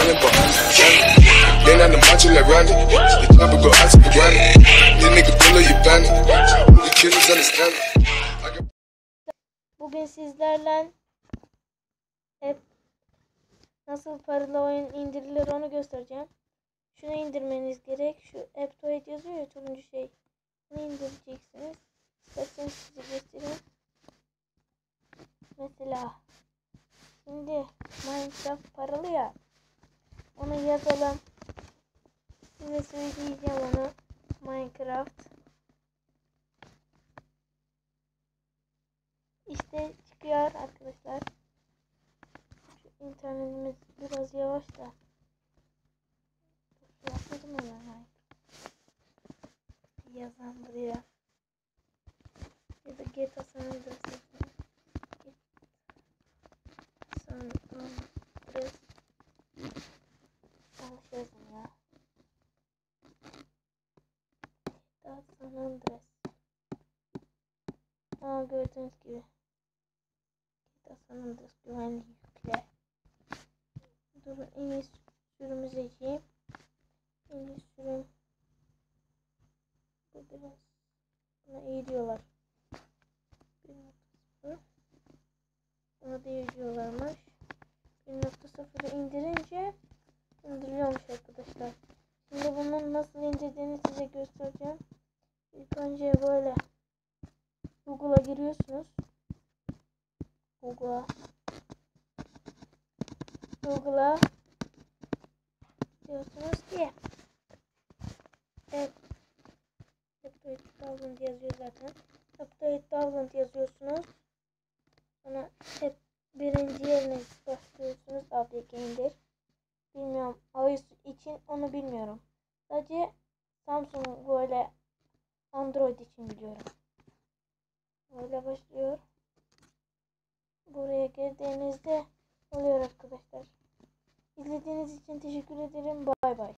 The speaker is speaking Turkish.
Running behind the county. Ain't on the macho like Randy. The chopper go out to the granny. This nigga bullet, you bandit. The killers understand Bugün sizlerle hep nasıl paralı oyun indirilir onu göstereceğim. Şunu indirmeniz gerek. Şu Aptoid yazıyor ya turuncu şey. Bunu indireceksiniz. İsterseniz size göstereyim. Mesela şimdi Minecraft paralı ya. Onu yazalım. Size söyleyeceğim onu. Minecraft. İşte çıkıyor arkadaşlar. Şu internetimiz biraz yavaş da. Yapmadım hemen. Yazan buraya. Ya da GTA San Andreas yazalım. San Andreas. Yanlış yazdım ya. GTA San Andreas. Aa gördüğünüz gibi. GTA San Andreas güvenli yükle. Durun en iyi sürümü seçeyim. En iyi sürüm. Bu biraz buna iyi diyorlar. 1.0 Buna da iyi diyorlarmış. 1.0'ı indirince indiriliyormuş arkadaşlar. Şimdi bunun nasıl indirdiğini size göstereceğim. İlk önce böyle Google'a giriyorsunuz. Google'a Google'a diyorsunuz ki evet Update Thousand yazıyor zaten. Update Thousand yazıyorsunuz. Sonra hep birinci yerine başlıyorsunuz. APK indir. Bilmiyorum. iOS için onu bilmiyorum. Sadece Samsung böyle Android için biliyorum. Böyle başlıyor. Buraya girdiğinizde oluyor arkadaşlar. İzlediğiniz için teşekkür ederim. Bay bay.